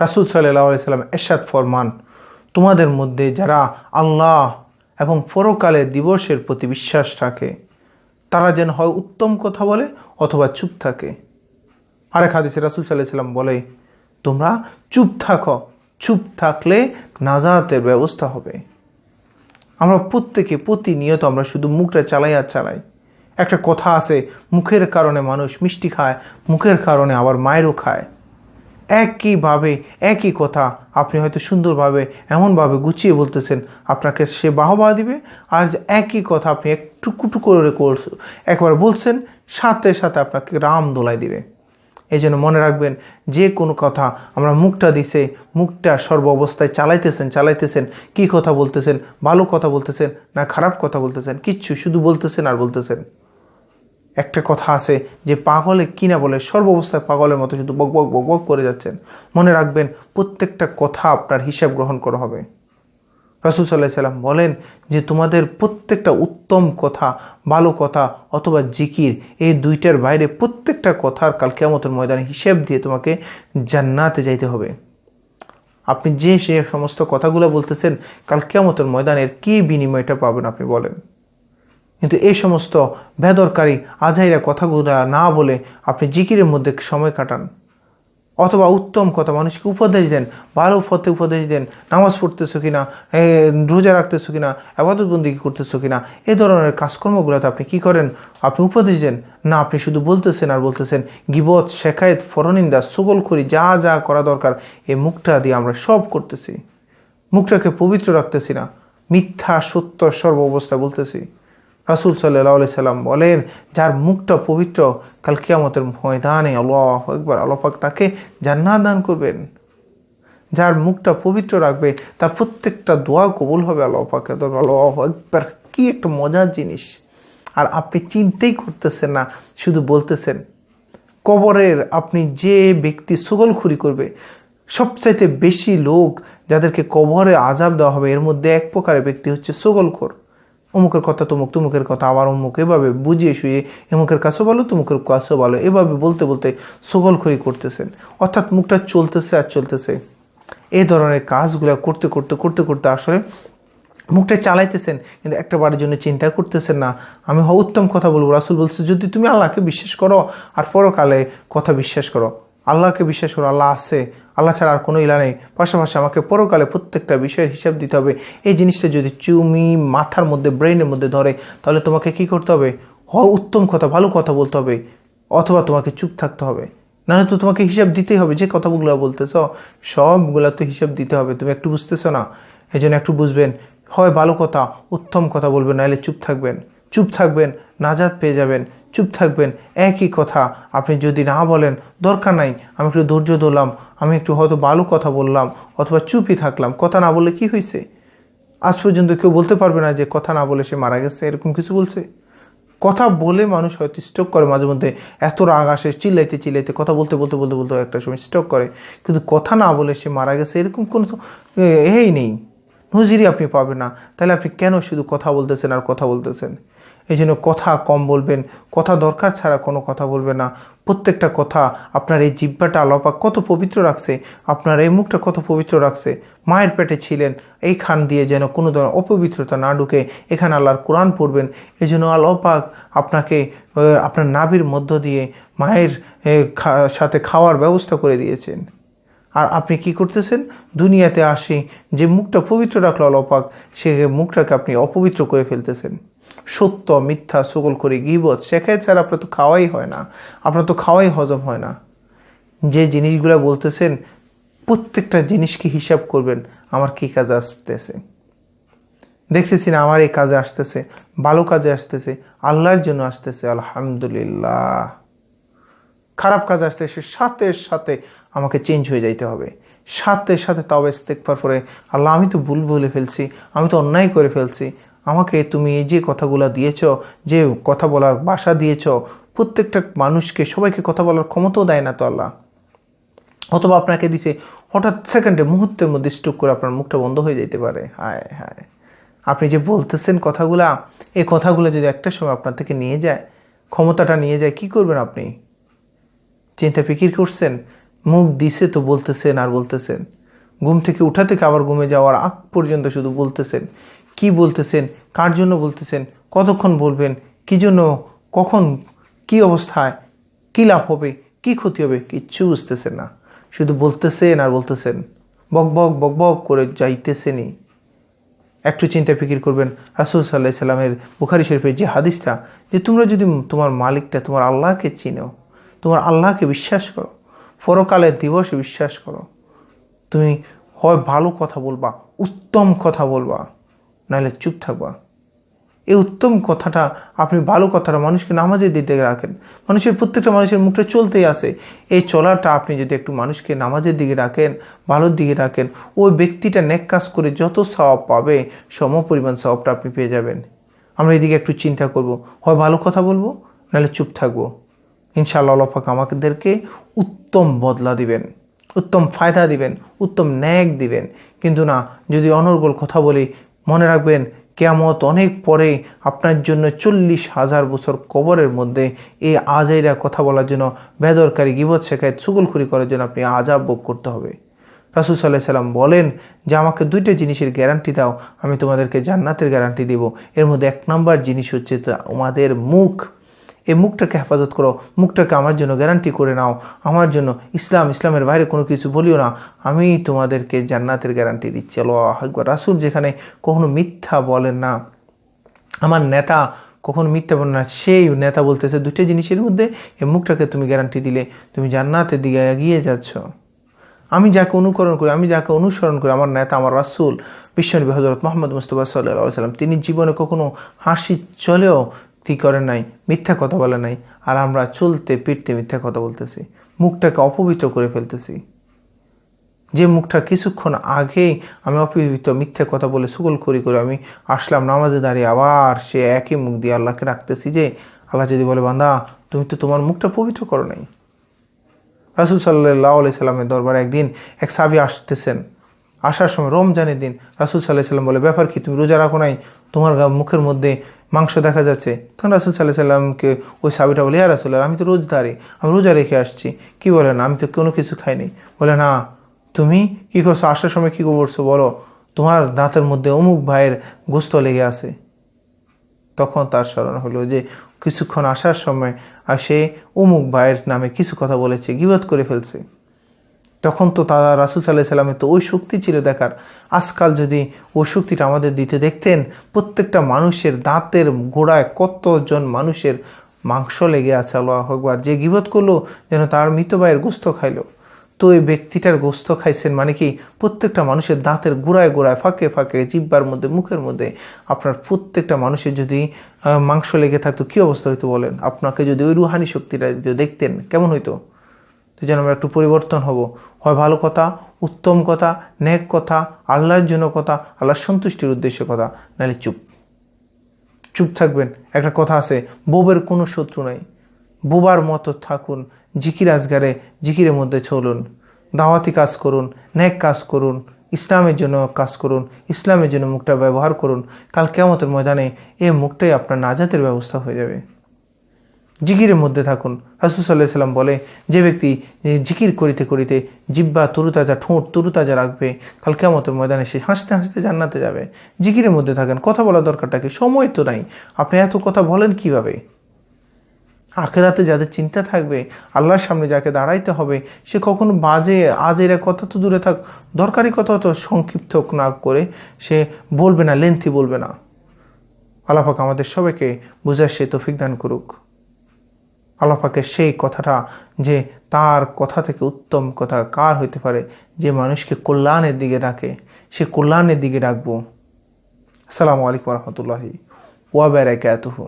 রাসুল সাল্লাহ সাল্লাম এরশাদ ফরমান, তোমাদের মধ্যে যারা আল্লাহ এবং পরকালে দিবসের প্রতি বিশ্বাস রাখে, তারা যেন হয় উত্তম কথা বলে অথবা চুপ থাকে। আরেক হাদিসে রাসুল সাল্লাম বলে, তোমরা চুপ থাকো, চুপ থাকলে নাজাতের ব্যবস্থা হবে। আমরা প্রত্যেকে, প্রতিনিয়ত আমরা শুধু মুখটা চালাই আর চালাই। একটা কথা আছে, মুখের কারণে মানুষ মিষ্টি খায়, মুখের কারণে আবার মায়েরও খায়। একইভাবে, একই কথা আপনি হয়তো সুন্দরভাবে, এমনভাবে গুছিয়ে বলতেছেন। আপনাকে সে বাহবা দিবে আর একই কথা আপনি একটু কুটু করে একবার বলছেন, সাথে সাথে আপনাকে রাম দোলাই দিবে। এই জন্য মনে রাখবেন, যে কোনো কথা আমরা মুখটা দিছে, মুখটা সর্ব অবস্থায় চালাইতেছেন চালাইতেছেন, কি কথা বলতেছেন, ভালো কথা বলতেছেন না খারাপ কথা বলতেছেন, কিচ্ছু শুধু বলতেছেন আর বলতেছেন। একটা কথা আছে যে পাগলে কিনা বলে সর্ব অবস্থায় পাগলের মতো শুধু বক বক বক বক করে যাচ্ছেন। মনে রাখবেন, প্রত্যেকটা কথা আপনার হিসাব গ্রহণ করা হবে। রসুল সাল্লাহ সাল্লাম বলেন যে তোমাদের প্রত্যেকটা উত্তম কথা, ভালো কথা অথবা জিকির, এই দুইটার বাইরে প্রত্যেকটা কথার কাল কেমতের ময়দানে হিসেব দিয়ে তোমাকে জান্নাতে যাইতে হবে। আপনি যে, সে সমস্ত কথাগুলো বলতেছেন, কাল কেমতের ময়দানের কী বিনিময়টা পাবেন আপনি বলেন? কিন্তু এই সমস্ত বেদরকারী আজাইরা কথাগুলো না বলে আপনি জিকিরের মধ্যে সময় কাটান। অথবা উত্তম কথা মানুষকে উপদেশ দেন, ভালো পথে উপদেশ দেন, নামাজ পড়তেছো কিনা রোজা রাখতেছো কিনা আবাদতবন্দি করতেছো কিনা, এ ধরনের কাজকর্মগুলোতে আপনি কি করেন? আপনি উপদেশ দেন। না, আপনি শুধু বলতেছেন আর বলতেছেন, গিবত, শেখায়েত ফরনিন্দা সুগল করি, যা যা করা দরকার, এই মুখটা দিয়ে আমরা সব করতেছি। মুখটাকে পবিত্র রাখতেছি না, মিথ্যা, সত্য সর্ব অবস্থা বলতেছি। রাসুল সাল্লাহ সাল্লাম বলেন, যার মুখটা পবিত্র, কাল কিয়ামতের ময়দানে আল্লাহ একবার আল্লাপাক তাকে জান্নাত দান করবেন। যার মুখটা পবিত্র রাখবে, তার প্রত্যেকটা দোয়া কবুল হবে আল্লাহ পাকে আল্লাহ একবার কী একটা মজার জিনিস। আর আপনি চিন্তেই করতেছেন না, শুধু বলতেছেন, কবরের আপনি যে ব্যক্তি সুগলখুরি করবে, সবচাইতে বেশি লোক যাদেরকে কবরে আজাব দেওয়া হবে, এর মধ্যে এক প্রকারের ব্যক্তি হচ্ছে সুগলখোর। অমুকের কথা তমুক, তুমুকের কথা আবার অমুক। এভাবে বুঝিয়ে শুয়ে এমুকের কাছেও বলো তুমুকের কাছেও বলো এভাবে বলতে বলতে সুগলখড়ি করতেছেন। অর্থাৎ মুখটা চলতেছে আর চলতেছে। এই ধরনের কাজগুলো করতে করতে করতে করতে আসলে মুখটা চালাইতেছেন, কিন্তু একটা বারের জন্য চিন্তা করতেছেন না। আমি উত্তম কথা বলব। রাসুল বলছে, যদি তুমি আল্লাহকে বিশ্বাস করো আর পরকালে কথা বিশ্বাস করো আল্লাহকে বিশ্বাস করো, আল্লাহ আছে, আল্লাহ ছাড়া আর কোনো ইলা নেই। পাশাপাশি আমাকে পরকালে প্রত্যেকটা বিষয়ের হিসাব দিতে হবে। এই জিনিসটা যদি চুমি মাথার মধ্যে ব্রেনের মধ্যে ধরে, তাহলে তোমাকে কি করতে হবে? হয় উত্তম কথা, ভালো কথা বলতে হবে। অথবা তোমাকে চুপ থাকতে হবে। নাহলে তো তোমাকে হিসাব দিতেই হবে, যে কথাগুলো বলতেছ, সবগুলা তো হিসাব দিতে হবে। তুমি একটু বুঝতেছো না? এই জন্য একটু বুঝবেন। হয় ভালো কথা, উত্তম কথা বলবেন, নাহলে চুপ থাকবেন। চুপ থাকবেন, নাজাদ পেয়ে যাবেন। চুপ থাকবেন, একই কথা। আপনি যদি না বলেন, দরকার নাই, আমি একটু ধৈর্য ধরলাম, আমি একটু হয়তো ভালো কথা বললাম, অথবা চুপই থাকলাম। কথা না বলে কি হয়েছে আজ পর্যন্ত কেউ বলতে পারবে না যে কথা না বলে সে মারা গেছে, এরকম কিছু বলছে? কথা বলে মানুষ হয়তো স্ট্রোক করে মাঝে মধ্যে, এত রাগ আসে, চিল্লাইতে চিল্লাইতে, কথা বলতে বলতে বলতে বলতে একটা সময় স্ট্রোক করে। কিন্তু কথা না বলে সে মারা গেছে, এরকম কোনো তো এই নেই। নজিরই আপনি পাবেন না। তাহলে আপনি কেন শুধু কথা বলতেছেন আর কথা বলতেছেন? এই জন্য কথা কম বলবেন, কথা দরকার ছাড়া কোনো কথা বলবেন না। প্রত্যেকটা কথা আপনার এই জিব্বাটা আলোপাক কত পবিত্র রাখছে, আপনার এই মুখটা কত পবিত্র রাখছে। মায়ের পেটে ছিলেন, এই খান দিয়ে যেন কোনো ধরনের অপবিত্রতা না ঢুকে, এখানে আল্লাহর কোরআন পড়বেন। এই জন্য আল্লাপাক আপনাকে আপনার নাভির মধ্য দিয়ে মায়ের সাথে খাওয়ার ব্যবস্থা করে দিয়েছেন। আর আপনি কি করতেছেন? দুনিয়াতে আসি, যে মুখটা পবিত্র রাখল আলোপাক সে মুখটাকে আপনি অপবিত্র করে ফেলতেছেন। সত্য, মিথ্যা সকল করে, গিবত শেখায় ছাড়া আপনার তো খাওয়াই হয় না। আপনার তো খাওয়াই হজম হয় না। যে জিনিসগুলো বলতেছেন, প্রত্যেকটা জিনিসকে হিসাব করবেন, আমার কি কাজে আসতেছে? দেখতেছি না, আমার এই কাজে আসতেছে, ভালো কাজে আসতেছে, আল্লাহর জন্য আসতেছে, আলহামদুলিল্লাহ। খারাপ কাজ আসতেছে সাথে সাথে আমাকে চেঞ্জ হয়ে যাইতে হবে। সাথে সাথে তাও ইস্তেকবার পরে আল্লাহ আমি তো ভুল বলে ফেলছি, আমি তো অন্যায় করে ফেলছি আমাকে তুমি এই যে কথাগুলো দিয়েছ, যে কথা বলার বাসা দিয়েছ, প্রত্যেকটা মানুষকে, সবাইকে কথা বলার ক্ষমতাও দেয় না তো আল্লাহ। অথবা আপনাকে দিছে, হঠাৎ সেকেন্ডে, মুহূর্তের মধ্যে স্ট্রোক করে আপনার মুখটা বন্ধ হয়ে যেতে পারে। হায় হায়। আপনি যে বলতেছেন কথাগুলা, এই কথাগুলো যদি একটা সময় আপনার থেকে নিয়ে যায়, ক্ষমতাটা নিয়ে যায়, কি করবেন আপনি? চিন্তা ফিকির করছেন? মুখ দিছে তো বলতেছেন আর বলতেছেন। ঘুম থেকে উঠা থেকে আবার ঘুমে যাওয়ার আগ পর্যন্ত শুধু বলতেছেন। কি বলতেছেন? কার জন্য বলতেছেন? কতক্ষণ বলবেন? কি জন্য? কখন? কি অবস্থায়? কি লাভ হবে? কি ক্ষতি হবে? কিচ্ছু বুঝতেছেন না। শুধু বলতেছেন আর বলতেছেন। বক বক বক বক করে যাইতেছেনই। একটু চিন্তা ফিকির করবেন। রাসুল সাল্লাহ সাল্লামের বুখারি শরীফের যে হাদিসটা, যে তোমরা যদি তোমার মালিকটা, তোমার আল্লাহকে চিনো, তোমার আল্লাহকে বিশ্বাস করো পরকালের দিবসে বিশ্বাস করো, তুমি হয় ভালো কথা বলবা, উত্তম কথা বলবা। নাহলে চুপ থাকবা। এই উত্তম কথাটা আপনি ভালো কথাটা মানুষকে নামাজের দিকে রাখেন। মানুষের প্রত্যেকটা মানুষের মুখটা চলতেই আসে এই চলাটা আপনি যদি একটু মানুষকে নামাজের দিকে রাখেন, ভালোর দিকে রাখেন, ওই ব্যক্তিটা নেক কাজ করে যত স্বভাব পাবে, সম পরিমাণ স্বভাবটা আপনি পেয়ে যাবেন। আমরা এদিকে একটু চিন্তা করব। হয় ভালো কথা বলব, নাহলে চুপ থাকব। ইনশাআল্লাহ আল্লাপাক আমাদেরকে উত্তম বদলা দিবেন, উত্তম ফায়দা দিবেন, উত্তম ন্যাক দিবেন। কিন্তু না, যদি অনর্গল কথা বলি মনে রাখবেন, কেয়ামত অনেক পরে আপনার জন্য চল্লিশ হাজার বছর কবরের মধ্যে এই আজাইরা কথা বলার জন্য বেদরকারী গিবত শেখায় চুগলখুরি করার জন্য আপনি আজাব ভোগ করতে হবে। রাসুল সাল্লাহ সাল্লাম বলেন যে, আমাকে দুইটা জিনিসের গ্যারান্টি দাও, আমি তোমাদেরকে জান্নাতের গ্যারান্টি দিব। এর মধ্যে এক নম্বর জিনিস হচ্ছে তো, আমাদের মুখ এই মুখটাকে হেফাজত করো। মুখটাকে আমার জন্য গ্যারান্টি করে নাও। আমার জন্য ইসলাম, ইসলামের বাইরে কোনো কিছু বলিও না। আমি তোমাদেরকে জান্নাতের গ্যারান্টি দিচ্ছি। আল্লাহ একবার রাসুল যেখানে কখনো মিথ্যা বলেন না। আমার নেতা কখনো মিথ্যা বলেন না। সেই নেতা বলতেছে দুটো জিনিসের মধ্যে এই মুখটাকে তুমি গ্যারান্টি দিলে। তুমি জান্নাতের দিকে এগিয়ে যাচ্ছ। আমি যাকে অনুকরণ করি, আমি যাকে অনুসরণ করি, আমার নেতা, আমার রাসুল, বিশ্বনবী হজরত মোহাম্মদ মুস্তফা সাল্লাহ সাল্লাম তিনি জীবনে কখনো হাসি চলেও কি করে নাই? মিথ্যা কথা বলে নাই। আর আমরা চলতে পিটতে মিথ্যা কথা বলতেছি। মুখটাকে অপবিত্র করে ফেলতেছি। যে মুখটা কিছুক্ষণ আগেই আমি অপবিত্র মিথ্যা কথা বলে সুগল করি করে আমি আসলাম নামাজে দাঁড়িয়ে, আবার সে একই মুখ দিয়ে আল্লাহকে রাখতেছি যে, আল্লাহ যদি বলে, বান্দা, তুমি তো তোমার মুখটা পবিত্র করো নাই। রাসুল সাল্লাহ আলি সাল্লামের দরবারে একদিন এক সাবি আসতেছেন। আসার সময় রমজানের দিন রাসুল সাল্লাহ সাল্লাম বলে, ব্যাপার কি? তুমি রোজা রাখো নাই? তোমার মুখের মধ্যে মাংস দেখা যাচ্ছে। তখন রাসুল সাল্লাহ সাল্লামকে ওই সাবিটা বলে হ্যাঁ রাসুল্লাহ আমি তো রোজ রোজদারি আমি রোজা রেখে আসছি। কি বলে না, আমি তো কোনো কিছু খাইনি। বলে, না, তুমি কি করছ? আসার সময় কী করছ? বলো, তোমার দাঁতের মধ্যে অমুক ভাইয়ের গোস্ত লেগে আছে। তখন তার স্মরণ হলো যে, কিছুক্ষণ আসার সময় আর সে অমুক ভাইয়ের নামে কিছু কথা বলেছে, গিবত করে ফেলছে। তখন তো তারা রাসুল সাল্লাহ সাল্লামের তো ওই শক্তি ছিল দেখার। আজকাল যদি ওই শক্তিটা আমাদের দিতে দেখতেন, প্রত্যেকটা মানুষের দাঁতের গোড়ায় কতজন মানুষের মাংস লেগে আছে, আল্লাহ একবার যে গিবত করল, যেন তার মৃত ভাইয়ের গোস্ত খাইলো। তো এই ব্যক্তিটার গোস্ত খাইছেন মানে কি, প্রত্যেকটা মানুষের দাঁতের গোড়ায় গোড়ায়, ফাঁকে ফাঁকে, জিব্বার মধ্যে, মুখের মধ্যে আপনার প্রত্যেকটা মানুষের যদি মাংস লেগে থাকতো, কী অবস্থা হইতো বলেন? আপনাকে যদি ওই রুহানি শক্তিটা দেখতেন, কেমন হইতো? যেন আমরা একটু পরিবর্তন হব। হয় ভালো কথা, উত্তম কথা ন্যাক কথা, আল্লাহর জন্য কথা, আল্লাহর সন্তুষ্টির উদ্দেশ্যে কথা। নাহলে চুপ। চুপ থাকবেন। একটা কথা আছে, বোবের কোনো শত্রু নাই। বোবার মতো থাকুন, জিকির আজগারে, জিকিরের মধ্যে চলুন। দাওয়াতি কাজ করুন ন্যাক কাজ করুন, ইসলামের জন্য কাজ করুন, ইসলামের জন্য মুখটা ব্যবহার করুন। কাল কেমতের ময়দানে এই মুখটাই আপনার নাজাতের ব্যবস্থা হয়ে যাবে। জিকিরের মধ্যে থাকুন। রাসুসাল্লাহ সাল্লাম বলে, যে ব্যক্তি জিকির করিতে করিতে জিব্বা তরুতাজা, ঠোঁট তরুতাজা রাখবে, কাল কেমতের ময়দানে সে হাসতে হাসতে জান্নাতে যাবে। জিকিরের মধ্যে থাকেন। কথা বলার দরকারটাকে সময় তো নাই। আপনি এত কথা বলেন কীভাবে? আখেরাতে যাদের চিন্তা থাকবে, আল্লাহর সামনে যাকে দাঁড়াইতে হবে, সে কখনো বাজে আজ এরা কথা তো দূরে থাক, দরকারি কথা তো সংক্ষিপ্ত না করে সে বলবে না, লেন্থি বলবে না। আল্লাহাক আমাদের সবাইকে বুঝার সে তৌফিক দান করুক। আল্লাপাকের সেই কথাটা যে তার কথা থেকে উত্তম কথা কার হইতে পারে, যে মানুষকে কল্যাণের দিকে ডাকে, সে কল্যাণের দিকে ডাকবো। আসসালামু আলাইকুম রহমতুল্লাহি ওয়াবারাকাতুহু